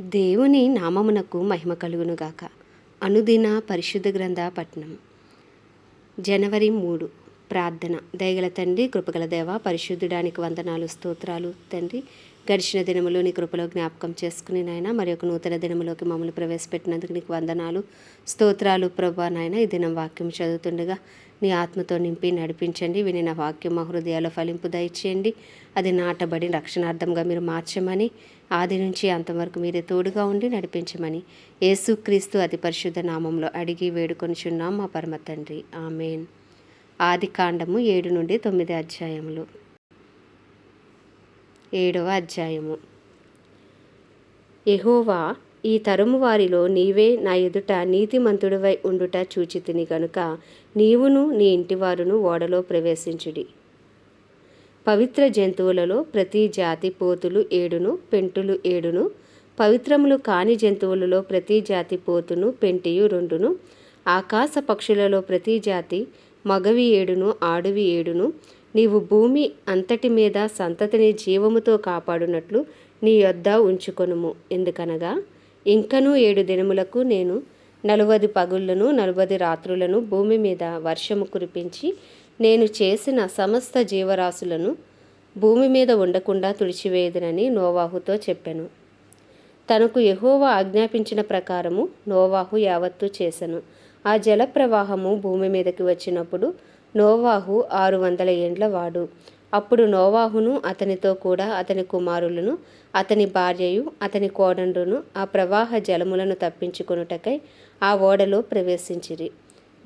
దేవుని నామమునకు మహిమ కలుగునుగాక. అనుదిన పరిశుద్ధ గ్రంథ పట్నం. జనవరి మూడు. ప్రార్థన. దయగల తండ్రి కృపగల దేవ పరిశుద్ధుడానికి వందనాలు స్తోత్రాలు తండ్రి. గడిచిన దినములో నీ కృపలో జ్ఞాపకం చేసుకుని నాయన మరి ఒక నూతన దినములోకి మమ్మల్ని ప్రవేశపెట్టినందుకు నీకు వందనాలు స్తోత్రాలు ప్రభా నాయన. ఈ దినం వాక్యం చదువుతుండగా నీ ఆత్మతో నింపి నడిపించండి. వినిన వాక్యం మా హృదయాల ఫలింపు దయచేయండి. అది నాటబడి రక్షణార్థంగా మీరు మార్చమని ఆది నుంచి అంతవరకు మీరే తోడుగా ఉండి నడిపించమని యేసుక్రీస్తు అతి పరిశుద్ధ నామంలో అడిగి వేడుకొనిచున్నాం మా పరమ తండ్రి. ఆమెన్. ఆది కాండము ఏడు నుండి తొమ్మిది అధ్యాయములు. ఏడవ అధ్యాయము. ఎహోవా ఈ తరము వారిలో నీవే నా ఎదుట నీతిమంతుడివై ఉండుట చూచితిని గనుక నీవును నీ ఇంటివారును ఓడలో ప్రవేశించుడి. పవిత్ర జంతువులలో ప్రతి జాతి పోతులు ఏడును పెంటులు ఏడును పవిత్రములు కాని జంతువులలో ప్రతి జాతి పోతును పెంటియు రెండును ఆకాశ పక్షులలో ప్రతి జాతి మగవి ఏడును ఆడువి ఏడును నీవు భూమి అంతటి మీద సంతతిని జీవముతో కాపాడునట్లు నీ యొద్ద ఉంచుకొనుము. ఎందుకనగా ఇంకనూ ఏడు దినములకు నేను నలువది పగుళ్ళను నలువది రాత్రులను భూమి మీద వర్షము కురిపించి నేను చేసిన సమస్త జీవరాశులను భూమి మీద ఉండకుండా తుడిచివేయదునని నోవాహుతో చెప్పాను. తనకు యహోవా ఆజ్ఞాపించిన ప్రకారము నోవాహు యావత్తు చేశాను ఆ జల ప్రవాహము భూమి మీదకి వచ్చినప్పుడు నోవాహు ఆరు వందల ఏండ్ల వాడు. అప్పుడు నోవాహును అతనితో కూడా అతని కుమారులను అతని భార్యయు అతని కోడండును ఆ ప్రవాహ జలములను తప్పించుకొనుటకై ఆ ఓడలో ప్రవేశించిరి.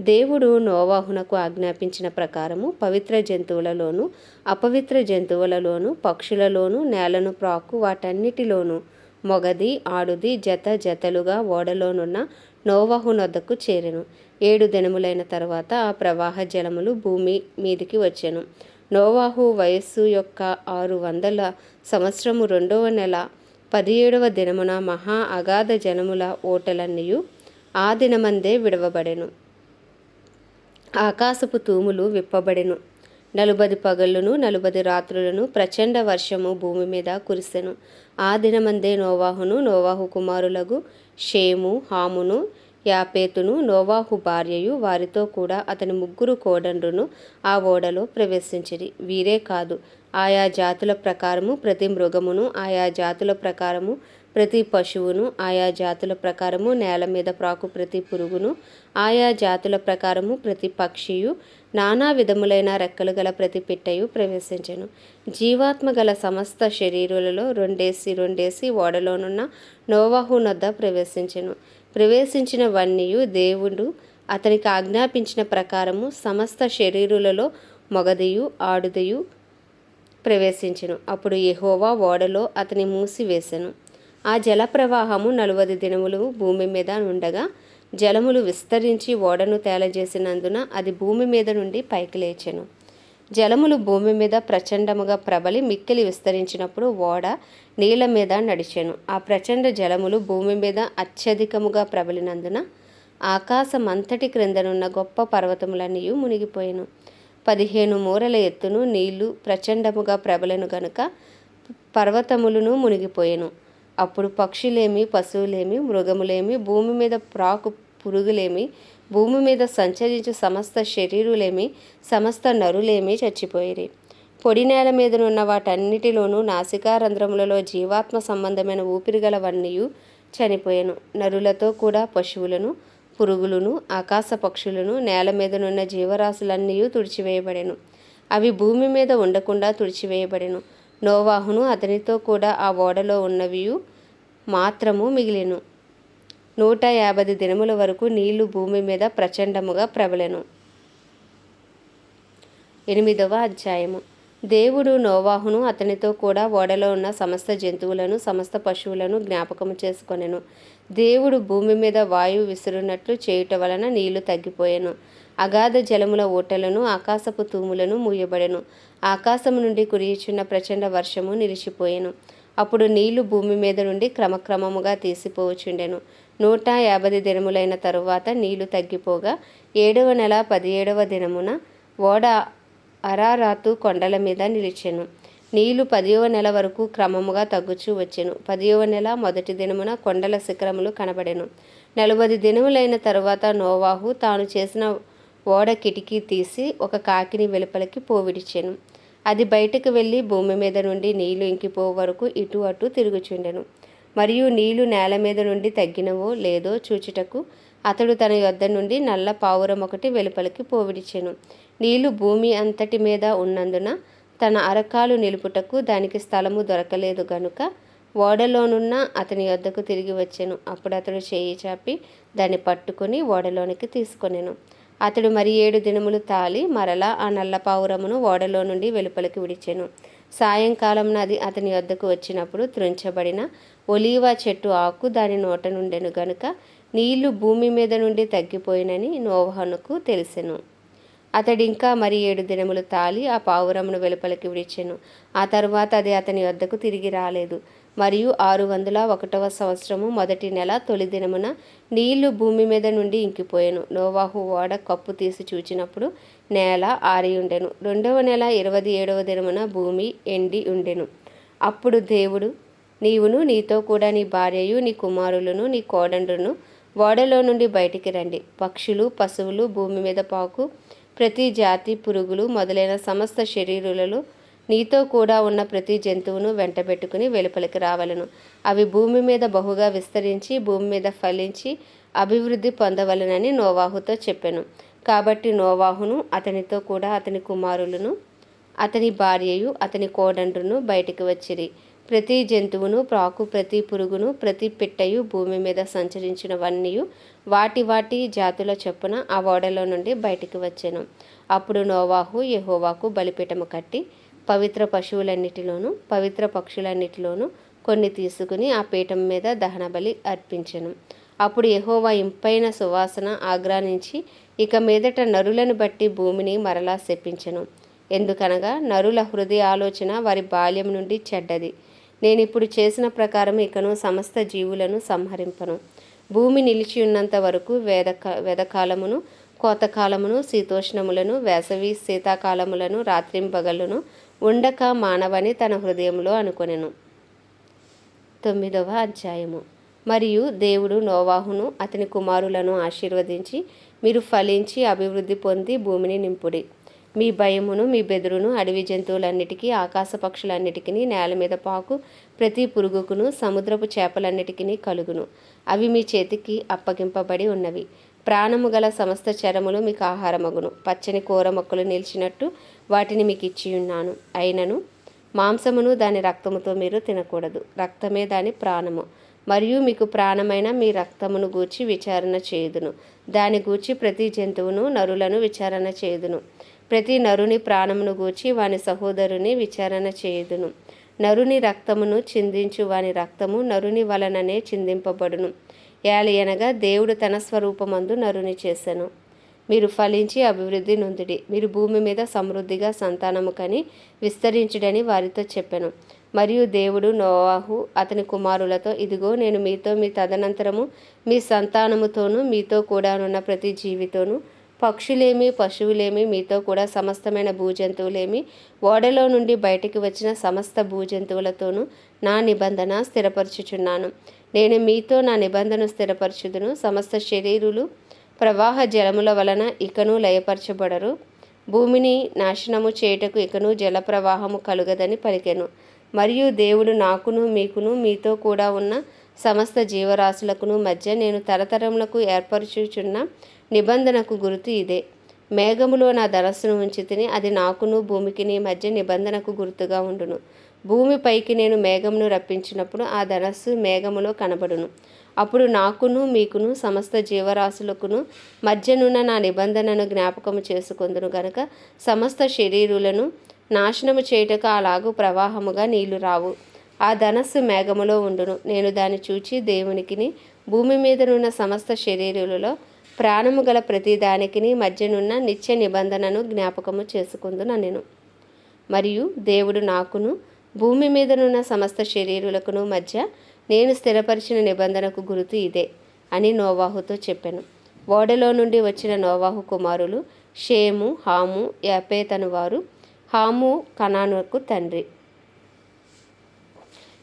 దేవుడు నోవాహునకు ఆజ్ఞాపించిన ప్రకారము పవిత్ర జంతువులలోను అపవిత్ర జంతువులలోను పక్షులలోను నేలను ప్రాకు వాటన్నిటిలోనూ మొగది ఆడుది జత జతలుగా ఓడలోనున్న నోవాహు నొద్దకు చేరెను. ఏడు దినములైన తర్వాత ఆ ప్రవాహ జలములు భూమి మీదికి వచ్చెను. నోవాహు వయస్సు యొక్క ఆరు వందల సంవత్సరము రెండవ నెల పదిహేడవ దినమున మహా అగాధ జనముల ఓటలన్నీయు ఆ దినమందే విడవబడెను. ఆకాశపు తూములు విప్పబడెను. నలుబది పగళ్ళును నలుబది రాత్రులను ప్రచండ వర్షము భూమి మీద కురిసెను. ఆ దినమందే నోవాహును నోవాహు కుమారులకు షేము హామును యాపేతును నోవాహు భార్యయు వారితో కూడా అతని ముగ్గురు కోడండ్రును ఆ ఓడలో ప్రవేశించిరి. వీరే కాదు ఆయా జాతుల ప్రకారము ప్రతి మృగమును ఆయా జాతుల ప్రకారము ప్రతి పశువును ఆయా జాతుల ప్రకారము నేల మీద ప్రాకు ప్రతి పురుగును ఆయా జాతుల ప్రకారము ప్రతి పక్షియు నానా విధములైన రెక్కలు గల ప్రతి పిట్టయు ప్రవేశించెను. జీవాత్మ గల సమస్త శరీరులలో రెండేసి రెండేసి ఓడలోనున్న నోవాహు నొద్ద ప్రవేశించెను. ప్రవేశించినవన్నీయు దేవుడు. అతనికి ఆజ్ఞాపించిన ప్రకారము సమస్త శరీరులలో మొగదియు ఆడుదయు ప్రవేశించెను. అప్పుడు యహోవా ఓడలో అతని మూసివేశను ఆ జల ప్రవాహము నలువది దినములు భూమి మీద ఉండగా జలములు విస్తరించి ఓడను తేలజేసినందున అది భూమి మీద నుండి పైకి లేచెను. జలములు భూమి మీద ప్రచండముగా ప్రబలి మిక్కిలి విస్తరించినప్పుడు ఓడ నీళ్ళ మీద నడిచెను. ఆ ప్రచండ జలములు భూమి మీద అత్యధికముగా ప్రబలినందున ఆకాశమంతటి క్రిందనున్న గొప్ప పర్వతములన్నీ మునిగిపోయాను. పదిహేను మూరల ఎత్తును నీళ్ళు ప్రచండముగా ప్రబలను గనుక పర్వతములను మునిగిపోయాను. అప్పుడు పక్షులేమి పశువులేమి మృగములేమి భూమి మీద ప్రాకు పురుగులేమి భూమి మీద సంచరించు సమస్త శరీరులేమి సమస్త నరులేమి చచ్చిపోయిరి. పొడి నేల మీదనున్న వాటన్నిటిలోనూ నాసికారంధ్రములలో జీవాత్మ సంబంధమైన ఊపిరిగలవన్నీయు చనిపోయాను. నరులతో కూడా పశువులను పురుగులను ఆకాశ పక్షులను నేల మీదనున్న జీవరాశులన్నీ తుడిచివేయబడెను. అవి భూమి మీద ఉండకుండా తుడిచివేయబడెను. నోవాహును అతనితో కూడా ఆ ఓడలో ఉన్నవి మాత్రము మిగిలెను. నూట యాభై దినముల వరకు నీళ్ళు భూమి మీద ప్రచండముగా ప్రబలెను. ఎనిమిదవ అధ్యాయము. దేవుడు నోవాహును అతనితో కూడా ఓడలో ఉన్న సమస్త జంతువులను సమస్త పశువులను జ్ఞాపకము చేసుకొనెను. దేవుడు భూమి మీద వాయువు విసురునట్లు చేయుట వలన నీళ్ళు తగ్గిపోయెను. అగాధ జలముల ఓటలను ఆకాశపు తూములను మూయబడెను. ఆకాశము నుండి కురియుచున్న ప్రచండ వర్షము నిలిచిపోయెను. అప్పుడు నీళ్ళు భూమి మీద నుండి క్రమక్రమముగా తీసిపోవచుండెను నూట యాభై దినములైన తరువాత నీళ్ళు తగ్గిపోగా ఏడవ నెల పదిహేడవ దినమున ఓడ అరారాతు కొండల మీద నిలిచెను. నీళ్ళు పదియవ నెల వరకు క్రమముగా తగ్గుచూ వచ్చెను. పదియవ నెల మొదటి దినమున కొండల శిఖరములు కనబడెను. నలభై దినములైన తరువాత నోవాహు తాను చేసిన ఓడ కిటికీ తీసి ఒక కాకిని వెలుపలికి పోవిడిచెను. అది బయటకు వెళ్ళి భూమి మీద నుండి నీళ్ళు ఇంకిపో వరకు ఇటు అటు తిరుగుచుండెను. మరియు నీళ్ళు నేల మీద నుండి తగ్గినవో లేదో చూచుటకు అతడు తన యొద్ద నుండి నల్ల పావురం ఒకటి వెలుపలికి పోవిడిచెను. నీళ్ళు భూమి అంతటి మీద ఉన్నందున తన అరకాలు నిలుపుటకు దానికి స్థలము దొరకలేదు గనుక ఓడలోనున్న అతని యొద్దకు తిరిగి వచ్చాను. అప్పుడు అతడు చేయి చాపి దాన్ని పట్టుకొని ఓడలోనికి తీసుకొనెను. అతడు మరి ఏడు దినములు తాలి మరలా ఆ నల్ల పావురమును ఓడలో నుండి వెలుపలికి విడిచెను. సాయంకాలం అది అతని వద్దకు వచ్చినప్పుడు త్రుంచబడిన ఒలీవా చెట్టు ఆకు దాని నోట నుండెను గనుక నీళ్ళు భూమి మీద నుండి తగ్గిపోయినని నోవహనుకు తెలిసెను. అతడింకా మరి ఏడు దినములు తాలి ఆ పావురమును వెలుపలికి విడిచెను. ఆ తరువాత అది అతని వద్దకు తిరిగి రాలేదు. మరియు ఆరు వందల ఒకటవ సంవత్సరము మొదటి నెల తొలి దినమున నీళ్ళు భూమి మీద నుండి ఇంకిపోయాను. నోవాహు ఓడ కప్పు తీసి చూచినప్పుడు నేల ఆరి ఉండెను. రెండవ నెల ఇరవై ఏడవ దినమున భూమి ఎండి ఉండెను. అప్పుడు దేవుడు నీవును నీతో కూడా నీ భార్యయు నీ కుమారులను నీ కోడండ్రును ఓడలో నుండి బయటికి రండి. పక్షులు పశువులు భూమి మీద పాకు. ప్రతి జాతి పురుగులు మొదలైన సమస్త శరీరులలో నీతో కూడా ఉన్న ప్రతి జంతువును వెంటబెట్టుకుని వెలుపలికి రావలను. అవి భూమి మీద బహుగా విస్తరించి భూమి మీద ఫలించి అభివృద్ధి పొందవలనని నోవాహుతో చెప్పాను. కాబట్టి నోవాహును అతనితో కూడా అతని కుమారులను అతని భార్యయు అతని కోడండ్రును బయటికి వచ్చిరి. ప్రతి జంతువును ప్రాకు ప్రతి పురుగును ప్రతి పిట్టయు భూమి మీద సంచరించినవన్నీ వాటి వాటి జాతుల చొప్పున ఆ ఓడలో నుండి బయటికి వచ్చాను. అప్పుడు నోవాహు యహోవాకు బలిపీఠము కట్టి పవిత్ర పశువులన్నిటిలోనూ పవిత్ర పక్షులన్నిటిలోనూ కొన్ని తీసుకుని ఆ పీఠం మీద దహన బలి అర్పించను. అప్పుడు యహోవా ఇంపైన సువాసన ఆగ్రానించి ఇక మీదట నరులను బట్టి భూమిని మరలా శపించను. ఎందుకనగా నరుల హృదయ ఆలోచన వారి బాల్యం నుండి చెడ్డది. నేను ఇప్పుడు చేసిన ప్రకారం ఇకను సమస్త జీవులను సంహరింపను. భూమి నిలిచి ఉన్నంత వరకు వేదక వేదకాలమును కోతకాలమును శీతోష్ణములను వేసవి శీతాకాలములను రాత్రింపగలను ఉండక మానవని తన హృదయంలో అనుకొనెను. తొమ్మిదవ అధ్యాయము. మరియు దేవుడు నోవాహును అతని కుమారులను ఆశీర్వదించి మీరు ఫలించి అభివృద్ధి పొంది భూమిని నింపుడి. మీ భయమును మీ బెదురును అడవి జంతువులన్నిటికీ ఆకాశ పక్షులన్నిటికీ నేల మీద పాకు ప్రతి పురుగుకును సముద్రపు చేపలన్నిటికీ కలుగును. అవి మీ చేతికి అప్పగింపబడి ఉన్నవి. ప్రాణము గల సమస్త చరములు మీకు ఆహారమగును. పచ్చని కూర మొక్కలు నిలిచినట్టు వాటిని మీకు ఇచ్చి ఉన్నాను. అయినను మాంసమును దాని రక్తముతో మీరు తినకూడదు. రక్తమే దాని ప్రాణము. మరియు మీకు ప్రాణమైన మీ రక్తమును గూర్చి విచారణ చేయుదును. దాని గూర్చి ప్రతి జంతువును నరులను విచారణ చేయుదును. ప్రతి నరుని ప్రాణమును గూర్చి వాని సహోదరుని విచారణ చేయుదును. నరుని రక్తమును చిందించు వాని రక్తము నరుని వలననే చిందింపబడును. ఏలయనగా దేవుడు తన స్వరూపమందు నరుని చేశాను మీరు ఫలించి అభివృద్ధి నొందుడి. మీరు భూమి మీద సమృద్ధిగా సంతానము కని విస్తరించుడని వారితో చెప్పాను. మరియు దేవుడు నోవాహు అతని కుమారులతో ఇదిగో నేను మీతో మీ తదనంతరము మీ సంతానముతోనూ మీతో కూడానున్న ప్రతి జీవితోనూ పక్షులేమి పశువులేమి మీతో కూడా సమస్తమైన భూజంతువులేమి ఓడలో నుండి బయటికి వచ్చిన సమస్త భూజంతువులతోనూ నా నిబంధన స్థిరపరచుచున్నాను. నేను మీతో నా నిబంధన స్థిరపరచుదును. సమస్త శరీరులు ప్రవాహ జలముల వలన ఇకను లయపరచబడరు. భూమిని నాశనము చేయుటకు ఇకను జల ప్రవాహము కలుగదని పలికెను. మరియు దేవుడు నాకును మీకును మీతో కూడా ఉన్న సమస్త జీవరాశులకును మధ్య నేను తరతరములకు ఏర్పరచుచున్న నిబంధనకు గుర్తు ఇదే. మేఘములో నా ధనస్సును ఉంచి తిని అది నాకును భూమికిని మధ్య నిబంధనకు గుర్తుగా ఉండును. భూమిపైకి నేను మేఘమును రప్పించినప్పుడు ఆ ధనస్సు మేఘములో కనబడును. అప్పుడు నాకును మీకును సమస్త జీవరాశులకును మధ్యనున్న నా నిబంధనను జ్ఞాపకము చేసుకుందును గనక సమస్త శరీరులను నాశనము చేయుటకు అలాగు ప్రవాహముగా నీళ్ళు రావు. ఆ ధనస్సు మేఘములో ఉండును. నేను దాన్ని చూచి దేవునికిని భూమి మీదనున్న సమస్త శరీరులలో ప్రాణము గల ప్రతి దానికిని మధ్యనున్న నిత్య నిబంధనను జ్ఞాపకము చేసుకుందున నేను మరియు దేవుడు నాకును భూమి మీదనున్న సమస్త శరీరులకును మధ్య నేను స్థిరపరిచిన నిబంధనకు గుర్తు ఇదే అని నోవాహుతో చెప్పాను. ఓడలో నుండి వచ్చిన నోవాహు కుమారులు షేము హాము యాపేతను వారు హాము కనానుకు తండ్రి.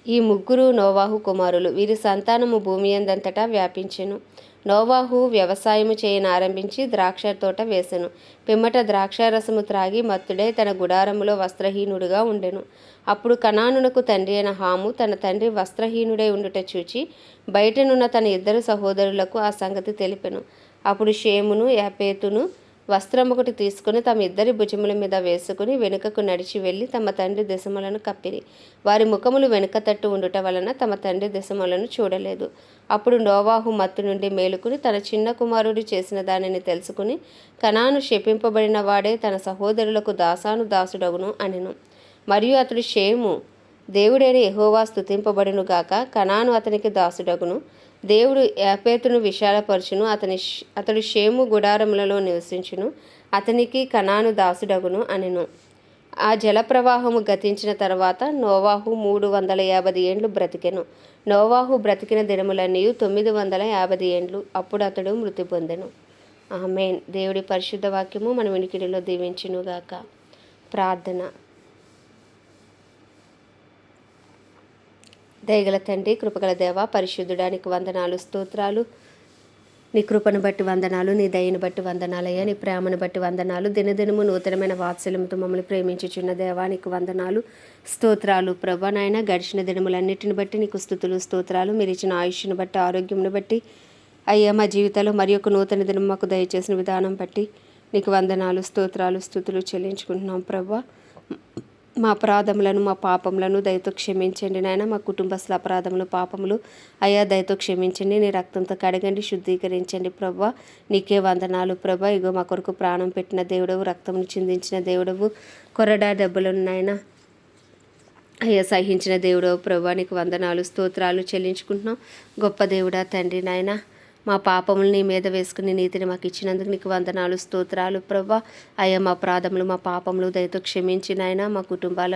ఈ ముగ్గురు నోవాహు కుమారులు వీరి సంతానము భూమి అందంతటా వ్యాపించెను. నోవాహు వ్యవసాయము చేయనారంభించి ద్రాక్ష తోట వేసెను. పిమ్మట ద్రాక్షారసము త్రాగి మత్తుడై తన గుడారములో వస్త్రహీనుడుగా ఉండెను. అప్పుడు కణానునకు తండ్రి అయిన హాము తన తండ్రి వస్త్రహీనుడై ఉండుట చూచి బయటనున్న తన ఇద్దరు సహోదరులకు ఆ సంగతి తెలిపెను. అప్పుడు షేమును యాపేతును వస్త్రం ఒకటి తీసుకుని తమ ఇద్దరి భుజముల మీద వేసుకుని వెనుకకు నడిచి వెళ్ళి తమ తండ్రి దిశమలను కప్పిరి. వారి ముఖములు వెనుక తట్టు ఉండుట వలన తమ తండ్రి దిశమలను చూడలేదు. అప్పుడు నోవాహు మత్తు నుండి మేలుకుని తన చిన్న కుమారుడు చేసిన దానిని తెలుసుకుని కణాను శపింపబడిన వాడే తన సహోదరులకు దాసాను దాసుడగును అనెను. మరియు అతడు షేము దేవుడైన ఎహోవా స్తుతింపబడును గాక అతనికి దాసుడగును. దేవుడు యాపేతును విశాలపరచును. అతని అతడు షేము గుడారములలో నివసించును. అతనికి కనాను దాసుడగును అనెను. ఆ జలప్రవాహము గతించిన తర్వాత నోవాహు మూడు వందల యాభై ఏండ్లు బ్రతికెను. నోవాహు బ్రతికిన దినములన్నీ తొమ్మిది వందల యాభై ఏండ్లు. అప్పుడు అతడు మృతి పొందెను. ఆమెన్. దేవుడి పరిశుద్ధ వాక్యము మన వినికిడిలో దీవించునుగాక. ప్రార్థన. దయగల తండ్రి కృపగల దేవ పరిశుద్ధుడానికి వందనాలు స్తోత్రాలు. నీ కృపను బట్టి వందనాలు నీ దయను బట్టి వందనాలయ్యా. నీ ప్రేమను బట్టి వందనాలు. దినదినము నూతనమైన వాత్సల్యంతో మమ్మల్ని ప్రేమించుచున్న దేవానికి వందనాలు స్తోత్రాలు. ప్రభా నాయన గడిచిన దినములన్నిటిని బట్టి నీకు స్థుతులు స్తోత్రాలు. మీరు ఇచ్చిన ఆయుష్ను బట్టి ఆరోగ్యంను బట్టి అయ్యా మా జీవితాల్లో మరి ఒక నూతన దినం మాకు దయచేసిన విధానం బట్టి నీకు వందనాలు స్తోత్రాలు స్థుతులు చెల్లించుకుంటున్నాం ప్రభా. మా అపరాధములను మా పాపములను దయతో క్షమించండి నాయన. మా కుటుంబస్తుల అపరాధములు పాపములు అయ్యా దయతో క్షమించండి. నీ రక్తంతో కడగండి శుద్ధీకరించండి ప్రభా. నీకే వందనాలు ప్రభా. ఇగో మా కొరకు ప్రాణం పెట్టిన దేవుడవు రక్తమును చిందించిన దేవుడవు కొరడా దెబ్బలను నాయన. అయ్యా సహించిన దేవుడవు ప్రభా. నీకు వందనాలు స్తోత్రాలు చెల్లించుకుంటున్నాం. గొప్ప దేవుడా తండ్రి నాయన. మా పాపములు నీ మీద వేసుకుని నీతిని మాకు ఇచ్చినందుకు నీకు వందనాలు స్తోత్రాలు. ప్రభా అయ్యా మా ప్రాధములు మా పాపములు దయతో క్షమించి నాయన మా కుటుంబాల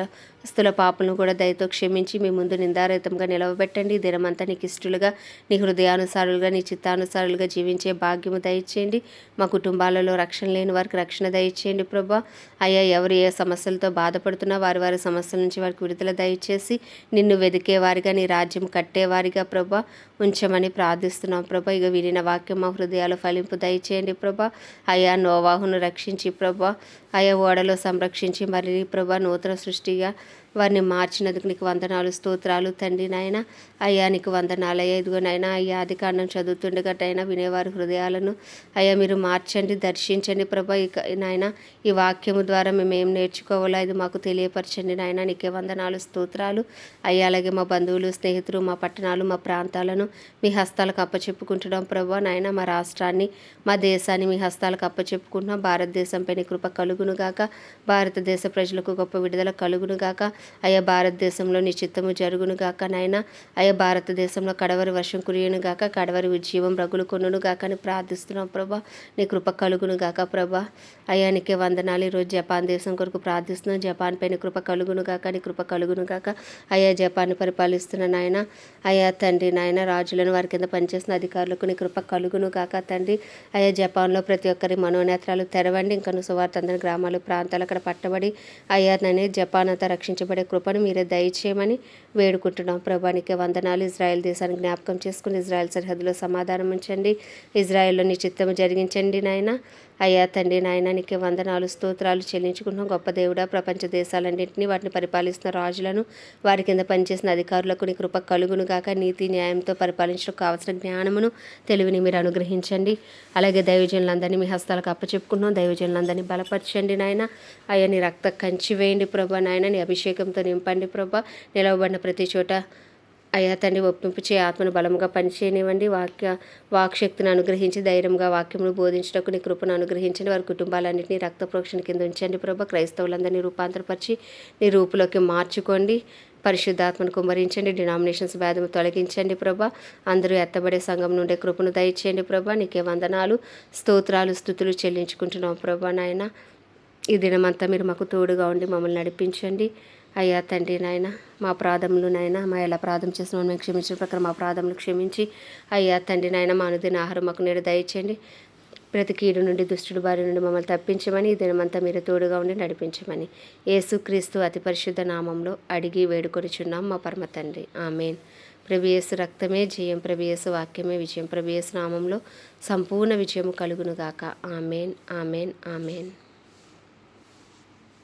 స్థుల పాపలను కూడా దయతో క్షమించి మీ ముందు నిందారహితంగా నిలవబెట్టండి. దినమంతా నీకు ఇష్టలుగా నీ హృదయానుసారులుగా నీ చిత్తానుసారులుగా జీవించే భాగ్యము దయచేయండి. మా కుటుంబాలలో రక్షణ లేని వారికి రక్షణ దయచేయండి ప్రభా అయ్యా ఎవరు ఏ సమస్యలతో బాధపడుతున్నా వారి వారి సమస్యల నుంచి వారికి విడుదల దయచేసి నిన్ను వెదికేవారిగా నీ రాజ్యం కట్టేవారిగా ప్రభా ఉంచమని ప్రార్థిస్తున్నాం. ప్రభా ఇక వినిన వాక్యం మా హృదయాలు ఫలింపు. దయచేయండి ప్రభా. అయా నోవాహును రక్షించి ప్రభా. అయా ఓడలో సంరక్షించి మరి ప్రభా నూతన సృష్టిగా వారిని మార్చినందుకు నీకు వందనాలు స్తోత్రాలు తండ్రి నాయన. అయ్యా నీకు వందనాలు. అయ్యా ఇదిగో నాయన అయ్యా ఆది కాండం చదువుతుండగట్టయినా వినేవారి హృదయాలను. అయ్యా మీరు మార్చండి దర్శించండి ప్రభా. ఇక నాయన ఈ వాక్యము ద్వారా మేము ఏం నేర్చుకోవాలో ఇది మాకు తెలియపరచండి నాయన. నీకే వందనాలు స్తోత్రాలు. అయ్యా అలాగే మా బంధువులు స్నేహితులు మా పట్టణాలు మా ప్రాంతాలను మీ హస్తాలకు అప్పచెప్పుకుంటున్నాం ప్రభా. నాయన మా రాష్ట్రాన్ని మా దేశాన్ని మీ హస్తాలకు అప్పచెప్పుకుంటున్నాం. భారతదేశంపై నీ కృప కలుగు కలుగునుగాక. భారతదేశ ప్రజలకు గొప్ప విడుదల కలుగునుగాక. అయ్యా భారతదేశంలో నీ చిత్తము జరుగును నాయన. అయ్యా భారతదేశంలో కడవరి వర్షం కురియనుగాక కడవరి ఉజ్జీవం రగులు కొనుగాక అని ప్రార్థిస్తున్నాం ప్రభా. నీ కృప కలుగునుగాక ప్రభా. అయ్యా నీకే వందనాలు. ఈరోజు జపాన్ దేశం కొరకు ప్రార్థిస్తున్నాం. జపాన్ పైన కృప కలుగునుగాక నీ కృప కలుగునుగాక. అయ్యా జపాన్ పరిపాలిస్తున్న నాయన. అయ్యా తండ్రి నాయన రాజులను వారి కింద పనిచేసిన అధికారులకు నీ కృప కలుగునుగాక తండ్రి. అయ్యా జపాన్లో ప్రతి ఒక్కరి మనోనేత్రాలు తెరవండి. ఇంకను సువార్త అందరి గ్రామాలు ప్రాంతాలు అక్కడ పట్టబడి అయ్యా జపాన్ అంతా రక్షించబడే కృపను మీరే దయచేయమని వేడుకుంటున్నాం. ప్రభానికి వందనాలు. ఇజ్రాయెల్ దేశాన్ని జ్ఞాపకం చేసుకుని ఇజ్రాయెల్ సరిహద్దులో సమాధానం ఉంచండి. ఇజ్రాయెల్లో నీ జరిగించండి నాయన. అయ్యా తండ్రి నాయన నీకే వందనాలు స్తోత్రాలు చెల్లించుకుంటున్నాం. గొప్ప దేవుడా ప్రపంచ దేశాలన్నింటినీ వాటిని పరిపాలిస్తున్న రాజులను వారి కింద పనిచేసిన అధికారులకు నీ కృప కలుగును గాక. నీతి న్యాయంతో పరిపాలించడం కావాల్సిన జ్ఞానమును తెలివిని మీరు అనుగ్రహించండి. అలాగే దైవజనులందరినీ మీ హస్తాలకు అప్పచెప్పుకుంటున్నాం. దైవజనులందరినీ బలపరచండి. నాయన. అయ్యా నీ రక్త కంచి వేయండి ప్రభా నాయన. నీ అభిషేకంతో నింపండి ప్రభా. నిలవబడిన ప్రతి చోట అయ్యా తండ్రి ఒప్పింపు చే ఆత్మను బలముగా పనిచేయనివ్వండి. వాక్య వాక్శక్తిని అనుగ్రహించి ధైర్యంగా వాక్యమును బోధించటకు నీ కృపను అనుగ్రహించండి. వారి కుటుంబాలన్నింటినీ రక్త ప్రోక్షణ కింద ఉంచండి ప్రభా. క్రైస్తవులందరినీ రూపాంతరపరిచి నీ రూపులోకి మార్చుకోండి. పరిశుద్ధాత్మను కుమ్మరించండి. డినామినేషన్స్ భేదము తొలగించండి ప్రభా. అందరూ ఎత్తబడే సంఘం నుండే కృపను దయచేయండి ప్రభా. నీకే వందనాలు స్తోత్రాలు స్థుతులు చెల్లించుకుంటున్నాం ప్రభా నాయన. ఈ దినమంతా మీరు మాకు తోడుగా ఉండి మమ్మల్ని నడిపించండి. అయ్యా తండ్రి నాయన మా ప్రాధములు నాయన మా ఎలా ప్రాధం చేసిన మేము క్షమించిన ప్రకారం మా ప్రాధములు క్షమించి అయ్యా తండ్రి నాయన మా అనుదిన ఆహారం మాకు నేడు దయచేయండి. ప్రతి కీడు నుండి దుష్టుడు బారి నుండి మమ్మల్ని తప్పించమని ఈ దినమంతా మీరు తోడుగా ఉండి నడిపించమని యేసుక్రీస్తు అతి పరిశుద్ధ నామంలో అడిగి వేడుకొనిచున్నాం మా పరమ తండ్రి. ఆమెన్. ప్రభు రక్తమే జయం ప్రభు వాక్యమే విజయం ప్రభు నామంలో సంపూర్ణ విజయము కలుగునుగాక ఆమెన్ ఆమెన్ ఆమెన్.